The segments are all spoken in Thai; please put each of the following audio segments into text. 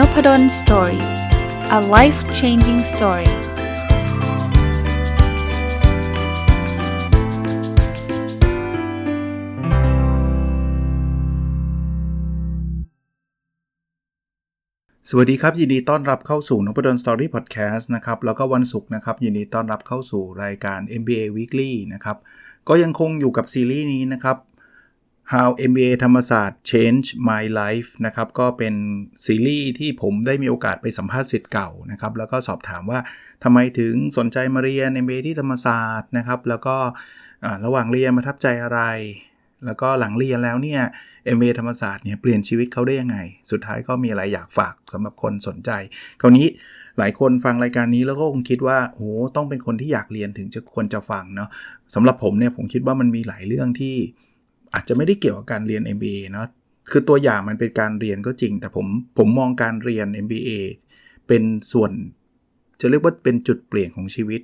n o p ด d o สตอรี่ a life changing story สวัสดีครับ ยินดีต้อนรับเข้าสู่นพดลสตอรี่พอดแคสต์นะครับ แล้วก็วันศุกร์นะครับ ยินดีต้อนรับเข้าสู่รายการ MBA Weekly นะครับ ก็ยังคงอยู่กับซีรีส์นี้นะครับ How MBA ธรรมศาสตร์ Change My Life นะครับ ก็เป็นซีรีส์ที่ผมได้มีโอกาสไปสัมภาษณ์สิทธิ์เก่านะครับ แล้วก็สอบถามว่าทำไมถึงสนใจมาเรียน MBA ที่ธรรมศาสตร์นะครับ แล้วก็ระหว่างเรียนมาทับใจอะไร แล้วก็หลังเรียนแล้วเนี่ย MBA ธรรมศาสตร์เนี่ยเปลี่ยนชีวิตเขาได้ยังไง สุดท้ายก็มีอะไรอยากฝากสำหรับคนสนใจ คราวนี้หลายคนฟังรายการนี้แล้วก็คงคิดว่าโหต้องเป็นคนที่อยากเรียนถึงจะควรจะฟังเนาะสำหรับผมเนี่ยผมคิดว่ามันมีหลายเรื่องที่ อาจจะไม่ได้เกี่ยวกับการเรียน MBA เนาะคือตัวอย่างมันเป็นการเรียนก็จริง แต่ผมผมมองการเรียน MBA เป็นส่วนจะเรียกว่าเป็นจุดเปลี่ยนของชีวิต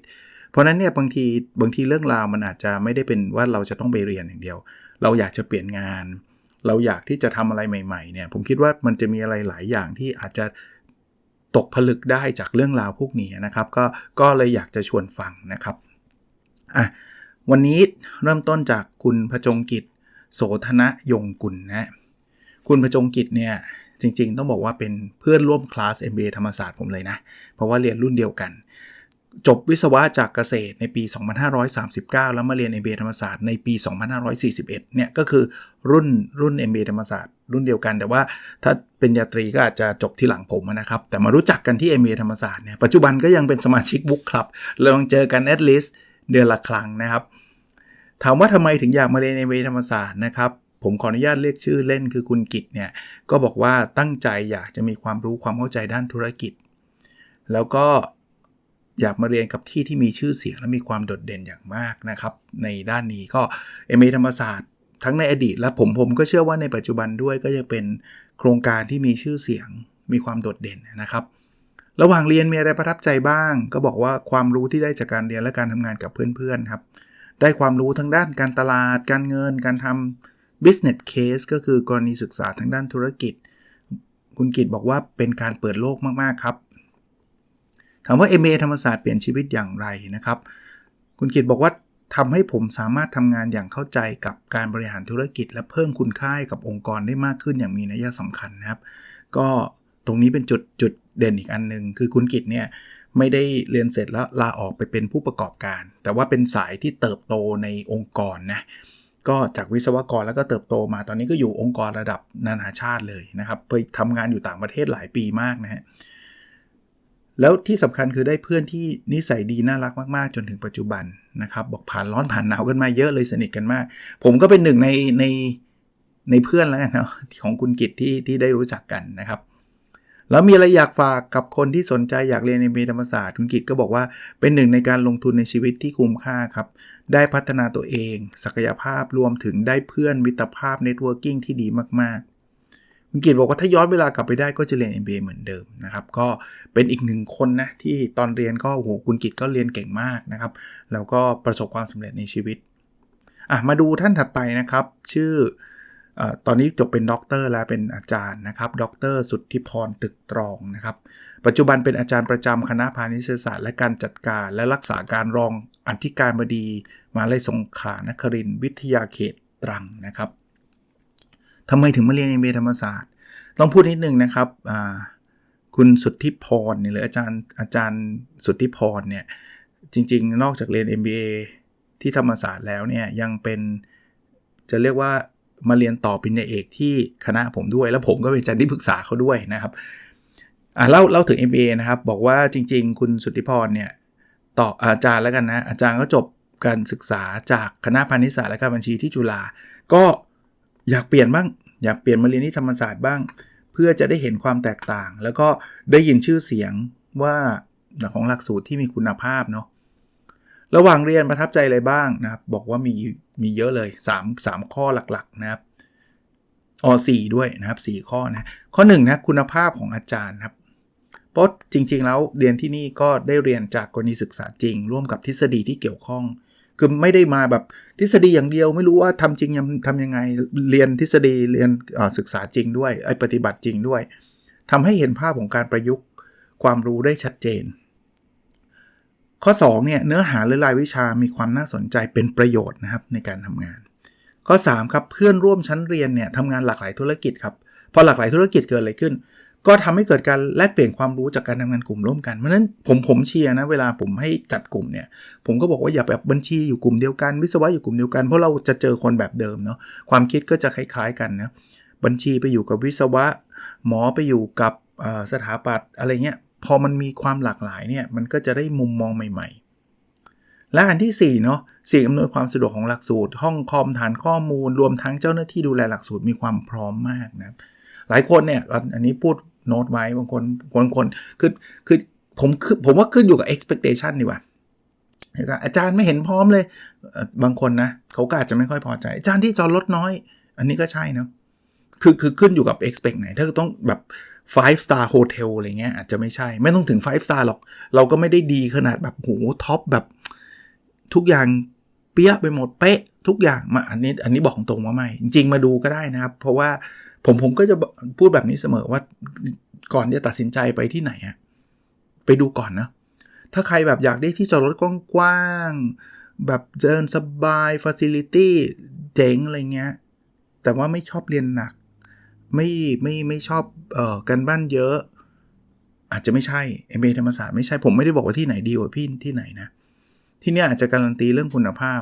เพราะนั้นเนี่ยบางทีบางทีเรื่องราวมันอาจจะไม่ได้เป็นว่าเราจะต้องไปเรียนอย่างเดียว เราอยากจะเปลี่ยนงาน เราอยากที่จะทำอะไรใหม่ ๆ เนี่ย ผมคิดว่ามันจะมีอะไรหลายอย่างที่อาจจะตกผลึกได้จากเรื่องราวพวกนี้นะครับ ก็ก็เลยอยากจะชวนฟังนะครับอะวันนี้เริ่มต้นจากคุณพจงกิจ โสธนยงกุลนะคุณประจงกิจเนี่ยจริง ๆ ต้องบอกว่าเป็นเพื่อนร่วมคลาส MBA ธรรมศาสตร์ผมเลยนะ เพราะว่าเรียนรุ่นเดียวกัน จบวิศวะจากเกษตรในปี 2539 แล้วมาเรียน MBA ธรรมศาสตร์ในปี 2541 เนี่ยก็คือรุ่นรุ่น MBA ธรรมศาสตร์รุ่นเดียวกัน แต่ว่าถ้าเป็นยาตรีก็อาจจะจบที่หลังผมนะครับ แต่มารู้จักกันที่ MBA ธรรมศาสตร์เนี่ยปัจจุบันก็ยังเป็นสมาชิกบุ๊กคลับเราลองเจอกัน at least เดือนละครั้งนะครับ ถามว่าทำไมถึงอยากมาเรียนในเวธรรมศาสตร์นะครับ ผมขออนุญาตเรียกชื่อเล่นคือคุณกิตเนี่ย ก็บอกว่าตั้งใจอยากจะมีความรู้ความเข้าใจด้านธุรกิจ แล้วก็อยากมาเรียนกับที่ที่มีชื่อเสียงและมีความโดดเด่นอย่างมากนะครับ ในด้านนี้ก็เอเมธรรมศาสตร์ทั้งในอดีตและผมผมก็เชื่อว่าในปัจจุบันด้วยก็จะเป็นโครงการที่มีชื่อเสียงมีความโดดเด่นนะครับ ระหว่างเรียนมีอะไรประทับใจบ้าง ก็บอกว่าความรู้ที่ได้จากการเรียนและการทำงานกับเพื่อนๆครับ ได้ความรู้ทั้งด้านการตลาด การเงิน การทำ business case ก็คือกรณีศึกษาทางด้านธุรกิจ คุณกิตบอกว่าเป็นการเปิดโลกมาก ๆ ครับ ถามว่า MA ธรรมศาสตร์เปลี่ยนชีวิตอย่างไรนะครับ คุณกิตบอกว่าทำให้ผมสามารถทำงานอย่างเข้าใจกับการบริหารธุรกิจ และเพิ่มคุณค่ากับองค์กรได้มากขึ้นอย่างมีนัยสำคัญนะครับ ก็ตรงนี้เป็นจุดจุดเด่นอีกอันหนึ่งคือคุณกิตเนี่ย ไม่ได้เรียนเสร็จแล้วลาออกไปเป็นผู้ประกอบการ แต่ว่าเป็นสายที่เติบโตในองค์กรนะก็จากวิศวกรแล้วก็เติบโตมาตอนนี้ก็อยู่องค์กรระดับนานาชาติเลยนะครับไปทำงานอยู่ต่างประเทศหลายปีมากนะฮะแล้วที่สำคัญคือได้เพื่อนที่นิสัยดีน่ารักมากๆ จนถึงปัจจุบันนะครับ บอกผ่านร้อนผ่านหนาวกันมาเยอะเลยสนิทกันมาก ผมก็เป็นหนึ่งในในในเพื่อนแล้วกันเนาะของคุณกิตที่ที่ได้รู้จักกันนะครับ แล้วมีอะไรอยากฝากกับคนที่สนใจอยากเรียนในเมธรรมศาสตร์คุณกิตก็บอกว่าเป็นหนึ่งในการลงทุนในชีวิตที่คุ้มค่าครับ ได้พัฒนาตัวเอง ศักยภาพรวมถึงได้เพื่อนมิตรภาพเน็ตเวิร์กิ่งที่ดีมากๆ คุณกิตบอกว่าถ้าย้อนเวลากลับไปได้ก็จะเรียน MBA เหมือนเดิมนะครับ ก็เป็นอีกหนึ่งคนนะที่ตอนเรียนก็โหคุณกิตก็เรียนเก่งมากนะครับ แล้วก็ประสบความสำเร็จในชีวิตอะมาดูท่านถัดไปนะครับ ชื่อ ตอนนี้จบเป็นด็อกเตอร์แล้วเป็นอาจารย์นะครับด็อกเตอร์สุทธิพรตึกตรองนะครับปัจจุบันเป็นอาจารย์ประจำคณะพาณิชยศาสตร์และการจัดการและรักษาการรองอธิการบดีมาเลยสงขลานครินวิทยาเขตตรังนะครับทำไมถึงมาเรียนเอ็มธรรมศาสตร์ ต้องพูดนิดนึงนะครับคุณสุทธิพรเนี่ยหรืออาจารย์อาจารย์สุทธิพรเนี่ยจริงๆ นอกจากเรียน MBA ที่ธรรมศาสตร์แล้วเนี่ยยังเป็นจะเรียกว่า มาเรียนต่อปริญญาเอกที่คณะผมด้วย แล้วผมก็เป็นอาจารย์ที่ปรึกษาเขาด้วยนะครับอ่าเล่าเล่าถึง MBA นะครับ บอกว่าจริง ๆ คุณสุทธิพรเนี่ยต่ออาจารย์แล้วกันนะ อาจารย์ก็จบการศึกษาจากคณะพาณิชยศาสตร์และการบัญชีที่จุฬาก็อยากเปลี่ยนบ้าง อยากเปลี่ยนมาเรียนที่ธรรมศาสตร์บ้าง เพื่อจะได้เห็นความแตกต่าง แล้วก็ได้ยินชื่อเสียงว่าของหลักสูตรที่มีคุณภาพเนาะระหว่างเรียนประทับใจอะไรบ้างนะครับ บอกว่ามี มีเยอะเลย 3 3 ข้อหลักๆนะครับอสี่ด้วยนะครับ 4 ข้อนะ ข้อ1นะคุณภาพของอาจารย์ครับเพราะจริง ๆ แล้วเรียนที่นี่ก็ได้เรียนจากกรณีศึกษาจริง ร่วมกับทฤษฎีที่เกี่ยวข้อง คือไม่ได้มาแบบทฤษฎีอย่างเดียว ไม่รู้ว่าทำจริงยังทำยังไงเรียนทฤษฎีเรียนศึกษาจริงด้วยไอ้ปฏิบัติจริงด้วยทำให้เห็นภาพของการประยุกต์ความรู้ได้ชัดเจน ข้อ2เนี่ยเนื้อหาและรายวิชามีความน่าสนใจเป็นประโยชน์นะครับในการทำงาน ข้อ3ครับเพื่อนร่วมชั้นเรียนเนี่ยทำงานหลากหลายธุรกิจครับพอหลากหลายธุรกิจเกิดอะไรขึ้น ก็ทำให้เกิดการแลกเปลี่ยนความรู้จากการทำงานกลุ่มร่วมกันเพราะฉะนั้นผมผมเชียร์นะเวลาผมให้จัดกลุ่มเนี่ยผมก็บอกว่าอย่าแบบบัญชีอยู่กลุ่มเดียวกัน วิศวะอยู่กลุ่มเดียวกันเพราะเราจะเจอคนแบบเดิมเนาะความคิดก็จะคล้าย ๆ กันนะบัญชีไปอยู่กับวิศวะ หมอไปอยู่กับสถาปัตย์อะไรเงี้ย พอมันมีความหลากหลายเนี่ยมันก็จะได้มุมมองใหม่ ๆ และอันที่4เนาะสิ่งอำนวยความสะดวกของหลักสูตร ห้องคอมฐานข้อมูล รวมทั้งเจ้าหน้าที่ดูแลหลักสูตรมีความพร้อมมากนะหลายคนเนี่ยอันนี้พูดโน้ตไว้บางคนบางคนคือคือผมคือผมว่าขึ้นอยู่กับ expectation ดีกว่าอาจารย์ไม่เห็นพร้อมเลย บางคนนะเขาก็อาจจะไม่ค่อยพอใจ อาจารย์ที่จอดรถน้อย อันนี้ก็ใช่เนาะคือคือขึ้นอยู่กับ expect ไหน ถ้าต้องแบบ five star hotel อะไรเงี้ยอาจจะไม่ใช่ไม่ต้องถึง five star หรอก เราก็ไม่ได้ดีขนาดแบบโหท็อปแบบ ทุกอย่างเปี้ยไปหมดเป๊ะ ทุกอย่างมาอันนี้อันนี้บอกตรงว่าไม่ จริงมาดูก็ได้นะครับ เพราะว่าผมผมก็จะพูดแบบนี้เสมอว่าก่อนจะตัดสินใจไปที่ไหนอะไปดูก่อนนะ ถ้าใครแบบอยากได้ที่จอดรถกว้างๆแบบเดินสบายฟ a ซิลิตี้เจ๋งอะไรเงี้ยแต่ว่าไม่ชอบเรียนหนัก ไม่ไม่ไม่ชอบเอ่อกันบ้านเยอะ อาจจะไม่ใช่เอ็มเธรรมศาสตร์ไม่ใช่ผมไม่ได้บอกว่าที่ไหนดีกว่าพี่ที่ไหนนะ ที่นี่อาจจะการันตีเรื่องคุณภาพ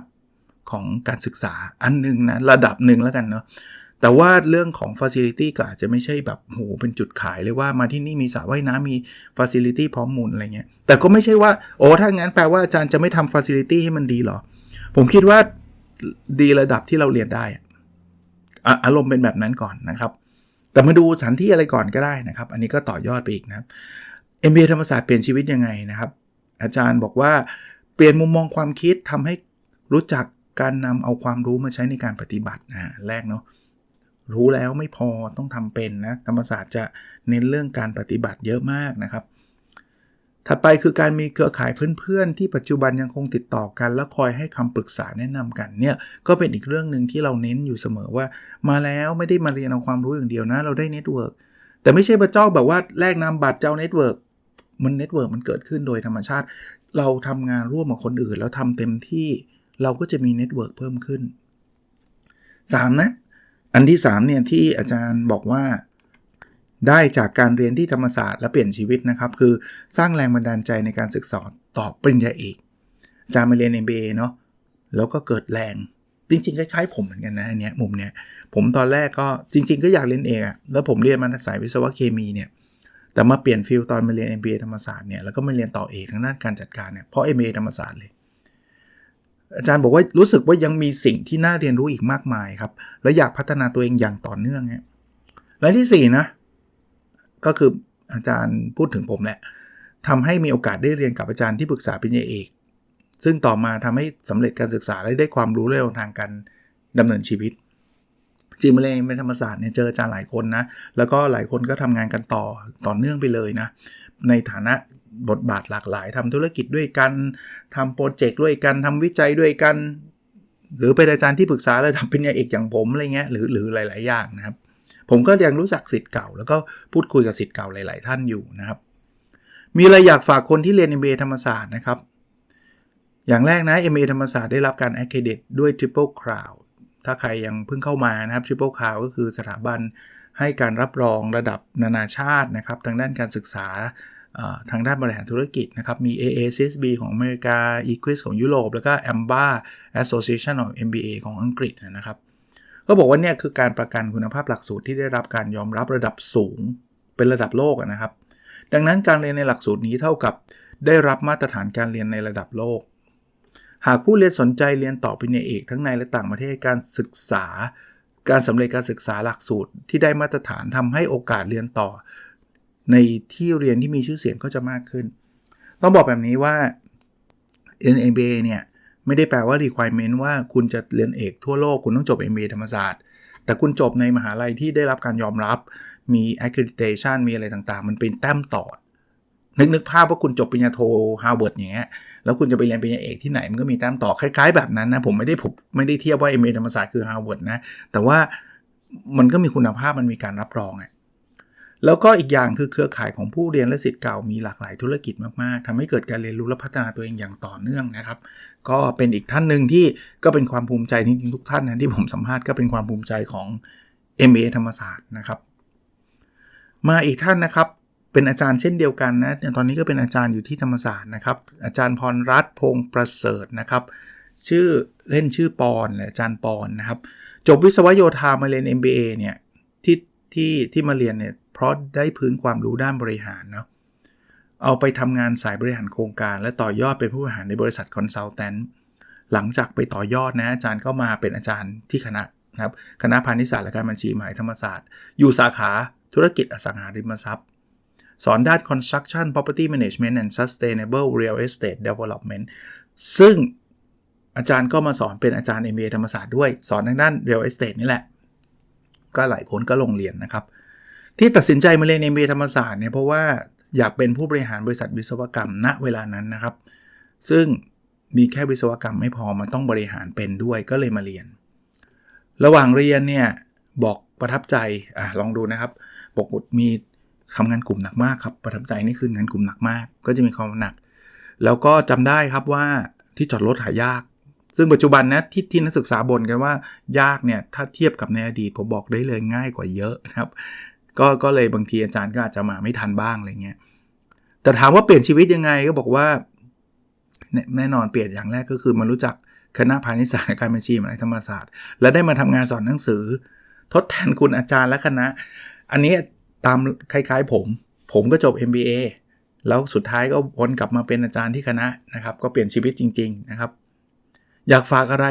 ของการศึกษาอันนึงนะระดับหนึ่งแล้วกันเนาะแต่ว่าเรื่องของ Facility ก็อาจจะไม่ใช่แบบโหเป็นจุดขายเลยว่ามาที่นี่มีสระว่ายน้ำมี Facility พร้อมมูลอะไรเงี้ยแต่ก็ไม่ใช่ว่าโอ้ถ้างั้นแปลว่าอาจารย์จะไม่ทำ Facility ให้มันดีหรอ ผมคิดว่าดีระดับที่เราเรียนได้อารมณ์เป็นแบบนั้นก่อนนะครับ แต่มาดูสถานที่อะไรก่อนก็ได้นะครับ อันนี้ก็ต่อยอดไปอีกนะเอ็มบีธรรมศาสตร์เปลี่ยนชีวิตยังไงนะครับ อาจารย์บอกว่าเปลี่ยนมุมมองความคิดทำให้รู้จักการนำเอาความรู้มาใช้ในการปฏิบัตินะแรกเนาะรู้แล้วไม่พอต้องทำเป็นนะธรรมศาสตร์จะเน้นเรื่องการปฏิบัติเยอะมากนะครับ ถัดไปคือการมีเครือข่ายเพื่อนๆ ที่ปัจจุบันยังคงติดต่อกัน และคอยให้คำปรึกษาแนะนำกันเนี่ยก็เป็นอีกเรื่องหนึ่งที่เราเน้นอยู่เสมอว่า มาแล้วไม่ได้มาเรียนเอาความรู้อย่างเดียวนะ เราได้เน็ตเวิร์กแต่ไม่ใช่ประเจ้าแบบว่าแลกนามบัตรเจ้าเน็ตเวิร์กมันเน็ตเวิร์กมันเกิดขึ้นโดยธรรมชาติ เราทำงานร่วมกับคนอื่น แล้วทำเต็มที่เราก็จะมีเน็ตเวิร์กเพิ่มขึ้น 3 นะ อันที่3เนี่ยที่อาจารย์บอกว่า ได้จากการเรียนที่ธรรมศาสตร์และเปลี่ยนชีวิตนะครับ คือสร้างแรงบันดาลใจในการศึกษาต่อปริญญาเอกจามาเรียน MBA เนาะแล้วก็เกิดแรง จริงๆคล้ายๆผมเหมือนกันนะอันเนี้ยมุมเนี้ยผมตอนแรกก็จริง ๆ ก็อยากเรียนเอกอะแล้วผมเรียนมาสายวิศวะเคมีเนี่ยแต่มาเปลี่ยนฟิลตอนมาเรียน MBA ธรรมศาสตร์เนี่ยแล้วก็มาเรียนต่อเอกทางด้านการจัดการเนี่ยเพราะ MBA ธรรมศาสตร์เลยอาจารย์บอกว่ารู้สึกว่ายังมีสิ่งที่น่าเรียนรู้อีกมากมายครับ และอยากพัฒนาตัวเองอย่างต่อเนื่องฮะและที่4นะ ก็คืออาจารย์พูดถึงผมแหละทำให้มีโอกาสได้เรียนกับอาจารย์ที่ปรึกษาปริญญาเอก ซึ่งต่อมาทำให้สำเร็จการศึกษาและได้ความรู้เรื่องทางการดำเนินชีวิตจีมเลงเป็นธรรมศาสตร์เนี่ยเจออาจารย์หลายคนนะ แล้วก็หลายคนก็ทำงานกันต่อต่อเนื่องไปเลยนะ ในฐานะบทบาทหลากหลายทำธุรกิจด้วยกันทำโปรเจกต์ด้วยกันทำวิจัยด้วยกัน หรือเป็นอาจารย์ที่ปรึกษาแล้วทำเป็นยาเอกอย่างผมอะไรเงี้ยหรือหรือหลาย ๆ อย่างนะครับ ผมก็ยังรู้จักสิทธิ์เก่า แล้วก็พูดคุยกับสิทธิ์เก่าหลาย ๆ ท่านอยู่นะครับ มีอะไรอยากฝากคนที่เรียน MBA ธรรมศาสตร์นะครับ อย่างแรกนะ MBA ธรรมศาสตร์ได้รับการ accredit ด้วย Triple Crown ถ้าใครยังเพิ่งเข้ามานะครับ Triple Crown ก็คือสถาบันให้การรับรองระดับนานาชาตินะครับ ทางด้านการศึกษาทางด้านบริหารธุรกิจนะครับ มี AACSB ของอเมริกา EQUIS ของยุโรป แล้วก็ AMBA Association of MBA ของอังกฤษนะครับ ก็บอกว่าเนี่ยคือการประกันคุณภาพหลักสูตรที่ได้รับการยอมรับระดับสูงเป็นระดับโลกนะครับ ดังนั้นการเรียนในหลักสูตรนี้เท่ากับได้รับมาตรฐานการเรียนในระดับโลก หากผู้เรียนสนใจเรียนต่อปริญญาเอกทั้งในและต่างประเทศการศึกษา การสำเร็จการศึกษาหลักสูตรที่ได้มาตรฐานทำให้โอกาสเรียนต่อ ในที่เรียนที่มีชื่อเสียงก็จะมากขึ้น ต้องบอกแบบนี้ว่า MBA เนี่ย ไม่ได้แปลว่า requirement ว่าคุณจะเรียนเอกทั่วโลกคุณต้องจบ MBA ธรรมศาสตร์ แต่คุณจบในมหาลัยที่ได้รับการยอมรับ มี accreditation มีอะไรต่างๆ มันเป็นแต้มต่อ นึกนึกภาพว่าคุณจบปริญญาโทฮาร์วาร์ดอย่างเงี้ยแล้วคุณจะไปเรียนปริญญาเอกที่ไหนมันก็มีแต้มต่อคล้ายๆ แบบนั้นนะผมไม่ได้ผมไม่ได้เทียบว่า MBA ธรรมศาสตร์คือฮาร์วาร์ดนะแต่ว่ามันก็มีคุณภาพมันมีการรับรองอะ แล้วก็อีกอย่างคือเครือข่ายของผู้เรียนและสิทธิ์เก่ามีหลากหลายธุรกิจมากๆทำให้เกิดการเรียนรู้และพัฒนาตัวเองอย่างต่อเนื่องนะครับ ก็เป็นอีกท่านหนึ่งที่ก็เป็นความภูมิใจจริงๆทุกท่านนะที่ผมสัมภาษณ์ก็เป็นความภูมิใจของ MBA ธรรมศาสตร์นะครับ มาอีกท่านนะครับ เป็นอาจารย์เช่นเดียวกันนะตอนนี้ก็เป็นอาจารย์อยู่ที่ธรรมศาสตร์นะครับ อาจารย์พรรัตน์พงประเสริฐนะครับ ชื่อเล่นชื่อปอนอาจารย์ปอนนะครับจบวิศวโยธามาเรียน MBA เนี่ย ที่ที่มาเรียนเนี่ยเพราะได้พื้นความรู้ด้านบริหารเนาะเอาไปทำงานสายบริหารโครงการ และต่อยอดเป็นผู้บริหารในบริษัทคอนซัลแทนหลังจากไปต่อยอดนะอาจารย์ก็มาเป็นอาจารย์ที่คณะนะครับคณะพาณิชยศาสตร์และการบัญชีมหาวิทยาลัยธรรมศาสตร์ อยู่สาขาธุรกิจอสังหาริมทรัพย์ สอนด้าน construction property management and sustainable real estate development ซึ่งอาจารย์ก็มาสอนเป็นอาจารย์ MBA ธรรมศาสตร์ด้วย สอนทางด้าน real estate นี่แหละ ก็หลายคนก็ลงเรียนนะครับ ที่ตัดสินใจมาเรียน MBA ธรรมศาสตร์เนี่ยเพราะว่าอยากเป็นผู้บริหารบริษัทวิศวกรรมณเวลานั้นนะครับ ซึ่งมีแค่วิศวกรรมไม่พอมันต้องบริหารเป็นด้วยก็เลยมาเรียน ระหว่างเรียนเนี่ยบอกประทับใจอะลองดูนะครับบอกมีทำงานกลุ่มหนักมากครับประทับใจนี่คืองานกลุ่มหนักมาก ก็จะมีความหนัก แล้วก็จำได้ครับว่าที่จอดรถหายาก ซึ่งปัจจุบันนะที่ที่นักศึกษาบ่นกันว่ายากเนี่ยถ้าเทียบกับในอดีตผมบอกได้เลยง่ายกว่าเยอะนะครับ ก็ก็เลยบางทีอาจารย์ก็อาจจะมาไม่ทันบ้างอะไรเงี้ยแต่ถามว่าเปลี่ยนชีวิตยังไงก็บอกว่า แน่นอนเปลี่ยนอย่างแรกก็คือมารู้จักคณะพาณิชยศาสตร์การบัญชีมหาวิทยาลัยธรรมศาสตร์ และได้มาทำงานสอนหนังสือ ทดแทนคุณอาจารย์และคณะ อันนี้ตามคล้ายๆผม ผมก็จบ MBA แล้วสุดท้ายก็วนกลับมาเป็นอาจารย์ที่คณะนะครับ ก็เปลี่ยนชีวิตจริง ๆ นะครับ อยากฝากอะไร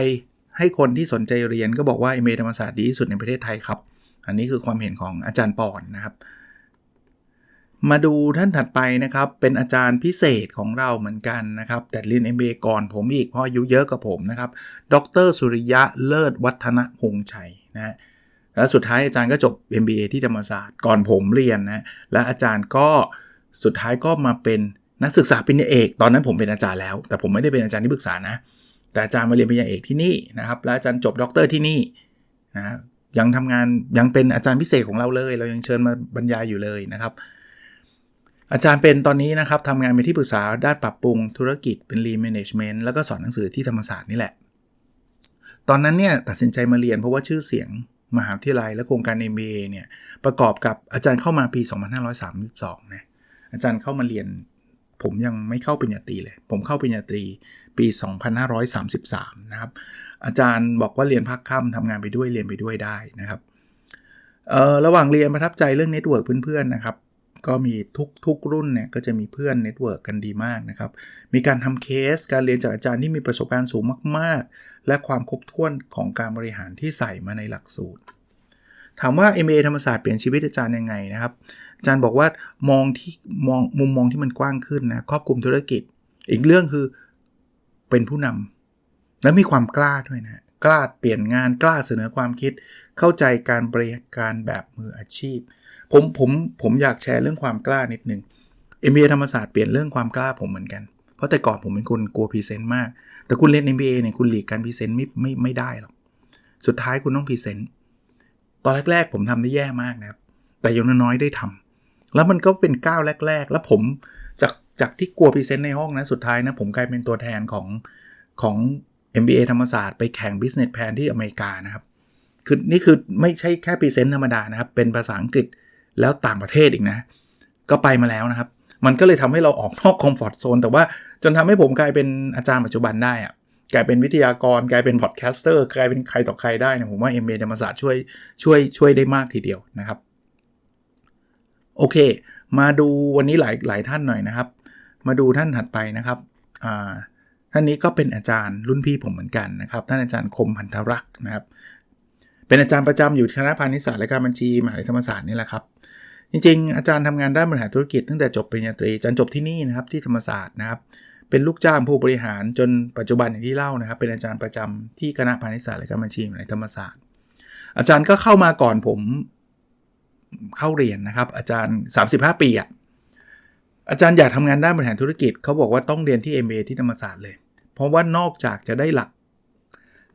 ให้คนที่สนใจเรียนก็บอกว่า MBA ธรรมศาสตร์ดีที่สุดในประเทศไทยครับ อันนี้คือความเห็นของอาจารย์ปอนนะครับ มาดูท่านถัดไปนะครับ เป็นอาจารย์พิเศษของเราเหมือนกันนะครับ แต่เรียน MBA ก่อนผมอีกเพราะอายุเยอะกว่าผมนะครับ ดรสุริยะเลิศวัฒนพงชัยนะฮะแล้วสุดท้ายอาจารย์ก็จบ MBA ที่ธรรมศาสตร์ก่อนผมเรียนนะ และอาจารย์ก็สุดท้ายก็มาเป็นนักศึกษาปริญญาเอก ตอนนั้นผมเป็นอาจารย์แล้ว แต่ผมไม่ได้เป็นอาจารย์ที่ปรึกษานะ แต่อาจารย์มาเรียนปริญญาเอกที่นี่นะครับ และอาจารย์จบด็อกเตอร์ที่นี่นะยังทำงานยังเป็นอาจารย์พิเศษของเราเลย เรายังเชิญมาบรรยายอยู่เลยนะครับ อาจารย์เป็นตอนนี้นะครับทำงานเป็นที่ปรึกษาด้านปรับปรุงธุรกิจเป็น Lean Management แล้วก็สอนหนังสือที่ธรรมศาสตร์นี่แหละ ตอนนั้นเนี่ยตัดสินใจมาเรียนเพราะว่าชื่อเสียงมหาวิทยาลัยและโครงการ MBA เนี่ยประกอบกับอาจารย์เข้ามาปี 2532นะอาจารย์เข้ามาเรียน ผมยังไม่เข้าปริญญาตรีเลย ผมเข้าปริญญาตรี ปี 2533 นะครับ อาจารย์บอกว่าเรียนพักค่ำทำงานไปด้วยเรียนไปด้วยได้นะครับระหว่างเรียนประทับใจเรื่องเน็ตเวิร์กเพื่อนๆนะครับ ก็มีทุกทุกรุ่นเนี่ยก็จะมีเพื่อนเน็ตเวิร์กกันดีมากนะครับ มีการทำเคสการเรียนจากอาจารย์ที่มีประสบการณ์สูงมาก ๆ และความครบถ้วนของการบริหารที่ใส่มาในหลักสูตร ถามว่า MA ธรรมศาสตร์เปลี่ยนชีวิตอาจารย์ยังไงนะครับ อาจารย์บอกว่ามองที่มองมุมมองที่มันกว้างขึ้นนะครอบคลุมธุรกิจ อีกเรื่องคือ เป็นผู้นำและมีความกล้าด้วยนะกล้าเปลี่ยนงานกล้าเสนอความคิด เข้าใจการบริการแบบมืออาชีพ ผมผมผมอยากแชร์เรื่องความกล้านิดนึง MBA ธรรมศาสตร์เปลี่ยนเรื่องความกล้าผมเหมือนกัน เพราะแต่ก่อนผมเป็นคนกลัวพรีเซนต์มาก แต่คุณเรียน MBA เนี่ยคุณหลีกการพรีเซนต์ไม่ไม่ไม่ได้หรอกสุดท้ายคุณต้องพรีเซนต์ตอนแรกๆ ผมทำได้แย่มากนะครับ แต่อย่างน้อยๆได้ทำแล้วมันก็เป็นก้าวแรก ๆ แล้วผม จากที่กลัวพรีเซนต์ในห้องนะ สุดท้ายนะผมกลายเป็นตัวแทนของของ MBA ธรรมศาสตร์ไปแข่ง Business Plan ที่อเมริกานะครับ คือนี่คือไม่ใช่แค่พรีเซนต์ธรรมดานะครับ เป็นภาษาอังกฤษแล้วต่างประเทศอีกนะ ก็ไปมาแล้วนะครับ มันก็เลยทำให้เราออกนอกคอมฟอร์ทโซนแต่ว่าจนทำให้ผมกลายเป็นอาจารย์ปัจจุบันได้อะกลายเป็นวิทยากรกลายเป็นพอดแคสเตอร์กลายเป็นใครต่อใครได้เนี่ยผมว่า MBA ธรรมศาสตร์ช่วยช่วยช่วยได้มากทีเดียวนะครับโอเค มาดูวันนี้หลายหลายท่านหน่อยนะครับ มาดูท่านถัดไปนะครับท่านนี้ก็เป็นอาจารย์รุ่นพี่ผมเหมือนกันนะครับท่านอาจารย์คมพันธรักษ์นะครับเป็นอาจารย์ประจำอยู่คณะพาณิชยศาสตร์และการบัญชีมหาวิทยาลัยธรรมศาสตร์นี่แหละครับจริงๆ อาจารย์ทำงานด้านบริหารธุรกิจตั้งแต่จบปริญญาตรีอาจารย์จบที่นี่นะครับที่ธรรมศาสตร์นะครับเป็นลูกจ้างผู้บริหารจนปัจจุบันอย่างที่เล่านะครับ เป็นอาจารย์ประจำที่คณะพาณิชยศาสตร์และการบัญชีมหาวิทยาลัยธรรมศาสตร์ อาจารย์ก็เข้ามาก่อนผมเข้าเรียนนะครับ อาจารย์ 35 ปีอะ อาจารย์อยากทำงานด้านบริหารธุรกิจเขาบอกว่าต้องเรียนที่ MBA ที่ธรรมศาสตร์เลย เพราะว่านอกจากจะได้หลัก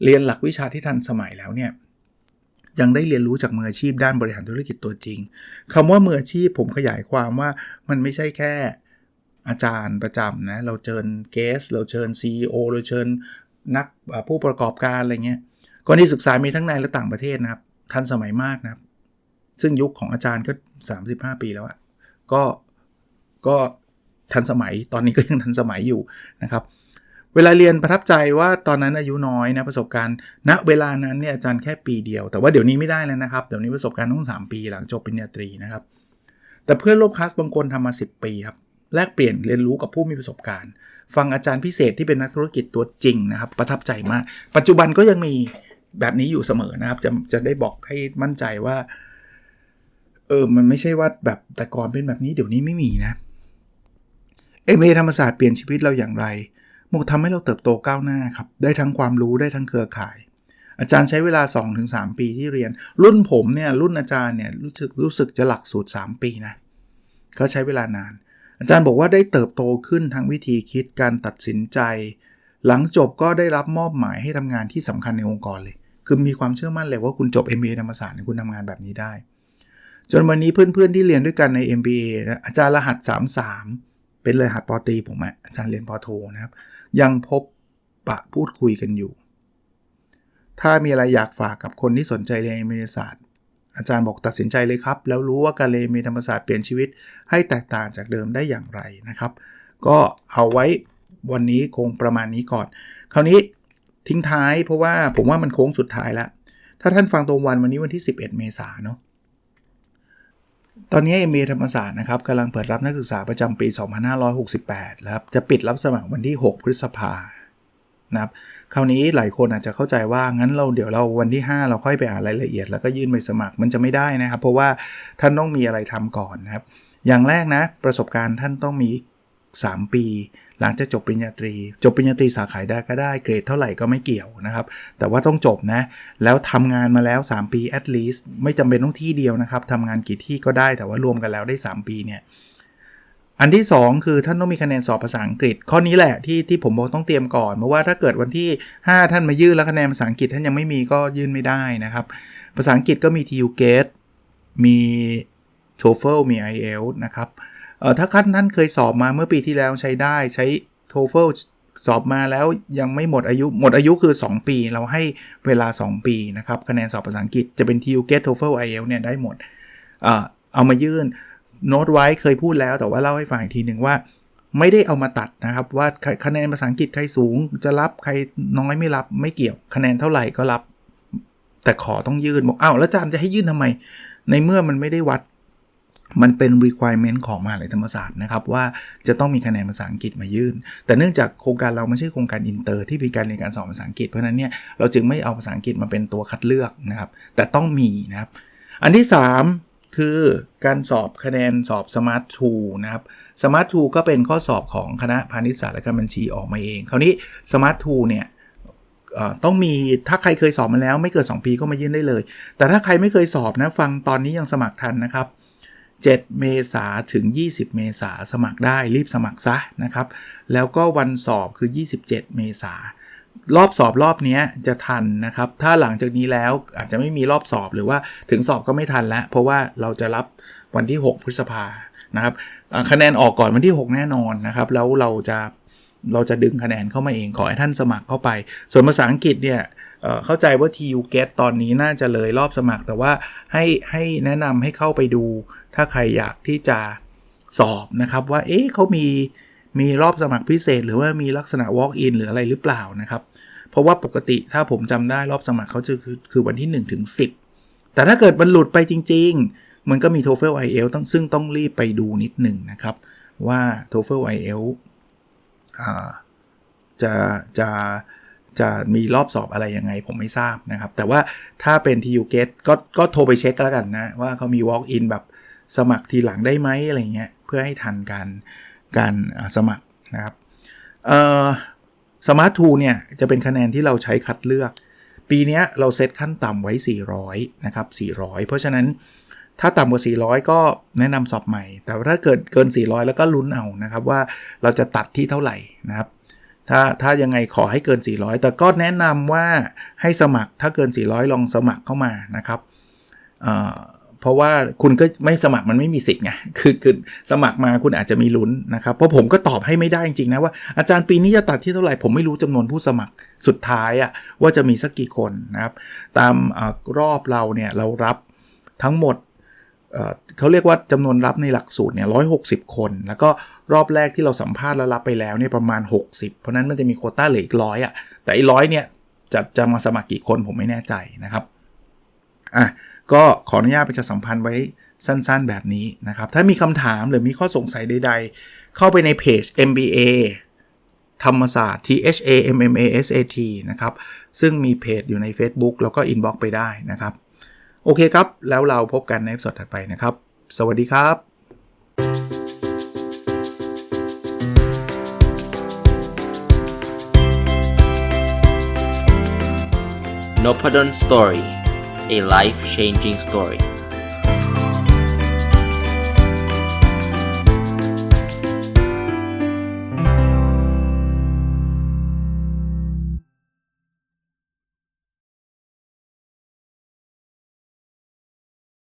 เรียนหลักวิชาที่ทันสมัยแล้วเนี่ยยังได้เรียนรู้จากมืออาชีพด้านบริหารธุรกิจตัวจริงคำว่ามืออาชีพผมขยายความว่ามันไม่ใช่แค่อาจารย์ประจำนะเราเชิญเกส เราเชิญ CEO เราเชิญนักผู้ประกอบการอะไรเงี้ยกรณีศึกษามีทั้งในและต่างประเทศนะครับ ทันสมัยมากนะครับ ซึ่งยุคของอาจารย์ก็ 35 ปีแล้วอะก็ ก็ทันสมัย ตอนนี้ก็ยังทันสมัยอยู่นะครับ เวลาเรียนประทับใจว่าตอนนั้นอายุน้อยนะประสบการณ์ณเวลานั้นเนี่ยอาจารย์แค่ปีเดียว แต่ว่าเดี๋ยวนี้ไม่ได้แล้วนะครับ เดี๋ยวนี้ประสบการณ์ต้อง 3 ปีหลังจบปริญญาตรีนะครับ แต่เพื่อนร่วมคลาสบางคนทำมา 10 ปีครับ แลกเปลี่ยนเรียนรู้กับผู้มีประสบการณ์ ฟังอาจารย์พิเศษที่เป็นนักธุรกิจตัวจริงนะครับ ประทับใจมาก ปัจจุบันก็ยังมีแบบนี้อยู่เสมอนะครับ จะจะได้บอกให้มั่นใจว่า เออ มันไม่ใช่ว่าแบบแต่ก่อนเป็นแบบนี้เดี๋ยวนี้ไม่มีนะ เอ็มอธรรมศาสตร์เปลี่ยนชีวิตเราอย่างไรมันทำให้เราเติบโตก้าวหน้าครับ ได้ทั้งความรู้ได้ทั้งเครือข่าย อาจารย์ใช้เวลา 2-3 ปีที่เรียน รุ่นผมเนี่ยรุ่นอาจารย์เนี่ยรู้สึกรู้สึกจะหลักสูตร 3 ปีนะก็ใช้เวลานาน อาจารย์บอกว่าได้เติบโตขึ้นทั้งวิธีคิดการตัดสินใจ หลังจบก็ได้รับมอบหมายให้ทำงานที่สำคัญในองค์กรเลย คือมีความเชื่อมั่นเลยว่าคุณจบ MBA ธรรมศาสตร์คุณทำงานแบบนี้ได้ จนวันนี้เพื่อนๆที่เรียนด้วยกันใน MBA อาจารย์รหัส 33 เป็นเลยหัสปอตีผมอะอาจารย์เรียนปอโทนะครับ ยังพบปะพูดคุยกันอยู่ ถ้ามีอะไรอยากฝากกับคนที่สนใจเรียนเมดศาสตร์ อาจารย์บอกตัดสินใจเลยครับ แล้วรู้ว่าการเรียนเมธรรมศาสตร์เปลี่ยนชีวิตให้แตกต่างจากเดิมได้อย่างไรนะครับ ก็เอาไว้วันนี้คงประมาณนี้ก่อน คราวนี้ทิ้งท้ายเพราะว่าผมว่ามันโค้งสุดท้ายแล้วถ้าท่านฟังตรงวันวันนี้วันที่ 11 เมษายนเนาะ ตอนนี้เอเมธรรมศาสตร์นะครับกำลังเปิดรับนักศึกษาประจำปี 2568แล้วครับจะปิดรับสมัครวันที่ 6 พฤษภานะครับคราวนี้หลายคนอาจจะเข้าใจว่างั้นเราเดี๋ยวเราวันที่ 5 เราค่อยไปอ่านรายละเอียด แล้วก็ยื่นใบสมัครมันจะไม่ได้นะครับ เพราะว่าท่านต้องมีอะไรทำก่อนนะครับ อย่างแรกนะประสบการณ์ท่านต้องมี 3 ปี หลังจากจบปริญญาตรี จบปริญญาตรีสาขาได้ก็ได้เกรดเท่าไหร่ก็ไม่เกี่ยวนะครับ แต่ว่าต้องจบนะ แล้วทำงานมาแล้ว 3 ปี at least ไม่จำเป็นต้องที่เดียวนะครับทำงานกี่ที่ก็ได้แต่ว่ารวมกันแล้วได้ 3 ปีเนี่ยอันที่ 2 คือท่านต้องมีคะแนนสอบภาษาอังกฤษ ข้อนี้แหละที่ที่ผมบอกต้องเตรียมก่อนเพราะว่าถ้าเกิดวันที่ 5 ท่านมายื่นแล้วคะแนนภาษาอังกฤษท่านยังไม่มีก็ยื่นไม่ได้นะครับ ภาษาอังกฤษก็มี TU Gate มี TOEFL มี IELTS นะครับ ถ้าท่านท่านเคยสอบมาเมื่อปีที่แล้วใช้ได้ใช้ TOEFL สอบมาแล้วยังไม่หมดอายุหมดอายุคือ 2 ปี เราให้เวลา 2 ปีนะครับคะแนนสอบภาษาอังกฤษจะเป็น TU Gate TOEFL IELTS เนี่ยได้หมดเอ่อเอามายื่นโน้ตไว้เคยพูดแล้วแต่ว่าเล่าให้ฟังอีกทีหนึ่งว่า ไม่ได้เอามาตัดนะครับ ว่าคะแนนภาษาอังกฤษใครสูงจะรับใครน้อยไม่รับไม่เกี่ยวคะแนนเท่าไหร่ก็รับ แต่ขอต้องยื่นบอกอ้าวแล้วอาจารย์จะให้ยื่นทำไม ในเมื่อมันไม่ได้วัด มันเป็น requirement ของมหาลัยธรรมศาสตร์นะครับว่าจะต้องมีคะแนนภาษาอังกฤษมายื่น แต่เนื่องจากโครงการเราไม่ใช่โครงการอินเตอร์ที่มีการเรียนการสอนภาษาอังกฤษเพราะนั้นเนี่ยเราจึงไม่เอาภาษาอังกฤษมาเป็นตัวคัดเลือกนะครับแต่ต้องมีนะครับอันที่ 3 คือการสอบคะแนนสอบ Smart 2นะครับ Smart 2ก็เป็นข้อสอบของคณะพาณิชยศาสตร์และการบัญชีออกมาเอง คราวนี้ Smart 2เนี่ยต้องมีถ้าใครเคยสอบมาแล้วไม่เกิน 2 ปีก็มายื่นได้เลย แต่ถ้าใครไม่เคยสอบนะฟังตอนนี้ยังสมัครทันนะครับ 7 เมษาถึง 20 เมษาสมัครได้รีบสมัครซะนะครับ แล้วก็วันสอบคือ 27 เมษารอบสอบรอบนี้จะทันนะครับ ถ้าหลังจากนี้แล้วอาจจะไม่มีรอบสอบหรือว่าถึงสอบก็ไม่ทันแล้ว เพราะว่าเราจะรับวันที่ 6 พฤษภานะครับคะแนนออกก่อนวันที่ 6 แน่นอนนะครับ แล้วเราจะเราจะดึงคะแนนเข้ามาเองขอให้ท่านสมัครเข้าไป ส่วนภาษาอังกฤษเนี่ย เข้าใจว่า TU Get ตอนนี้น่าจะเลยรอบสมัคร แต่ว่าให้ให้แนะนำให้เข้าไปดู ถ้าใครอยากที่จะสอบนะครับ ว่าเอ๊ะเขามีมีรอบสมัครพิเศษ หรือว่ามีลักษณะ walk in หรืออะไรหรือเปล่านะครับ เพราะว่าปกติถ้าผมจำได้รอบสมัครเขาจะคือคือวันที่1ถึง10 แต่ถ้าเกิดมันหลุดไปจริง ๆ มันก็มี TOEFL IELTS ต้องซึ่งต้องรีบไปดูนิดหนึ่งนะครับ ว่า TOEFL IELTS จะจะ จะมีรอบสอบอะไรยังไงผมไม่ทราบนะครับ แต่ว่าถ้าเป็น TU Gate ก็ก็โทรไปเช็คแล้วกันนะ ว่าเขามี walk in แบบสมัครทีหลังได้ไหมอะไรเงี้ยเพื่อให้ทันการการสมัครนะครับสมาร์ททูเนี่ยจะเป็นคะแนนที่เราใช้คัดเลือก ปีนี้เราเซตขั้นต่ำไว้ 400 นะครับ 400 เพราะฉะนั้นถ้าต่ำกว่า 400 ก็แนะนำสอบใหม่ แต่ถ้าเกิดเกิน 400 แล้วก็ลุ้นเอานะครับว่าเราจะตัดที่เท่าไหร่นะครับ ถ้าถ้ายังไงขอให้เกิน 400 แต่ก็แนะนำว่าให้สมัครถ้าเกิน 400 ลองสมัครเข้ามานะครับเเพราะว่าคุณก็ไม่สมัครมันไม่มีสิทธิ์ไงคือคือสมัครมาคุณอาจจะมีลุ้นนะครับ เพราะผมก็ตอบให้ไม่ได้จริงๆนะว่าอาจารย์ปีนี้จะตัดที่เท่าไหร่ ผมไม่รู้จำนวนผู้สมัครสุดท้ายอะว่าจะมีสักกี่คนนะครับ ตามอรอบเราเนี่ยเรารับทั้งหมด เขาเรียกว่าจำนวนรับในหลักสูตรเนี่ยร้อยหกคน แล้วก็รอบแรกที่เราสัมภาษณ์แล้วรับไปแล้วเนี่ยประมาณ 60 เพราะนั้นมันจะมีโคต้าเหลืออีกร้อยอะแต่อีร้อยเนี่ยจะจะมาสมัครกี่คนผมไม่แน่ใจนะครับอะก็ขออนุญาตประชาสัมพันธ์ไว้สั้นๆแบบนี้นะครับ ถ้ามีคำถามหรือมีข้อสงสัยใด ๆ เข้าไปในเพจ MBA ธรรมศาสตร์ T H A M M A S A T นะครับ ซึ่งมีเพจอยู่ใน Facebook แล้วก็ inbox ไปได้นะครับ โอเคครับ แล้วเราพบกันในสดถัดไปนะครับ สวัสดีครับ n o p a d o n Story, a life changing story.